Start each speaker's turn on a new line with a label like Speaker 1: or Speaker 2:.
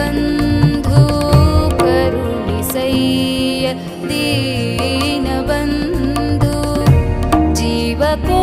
Speaker 1: दीनबन्धो करुणिसय्य दीनबन्धो जीवको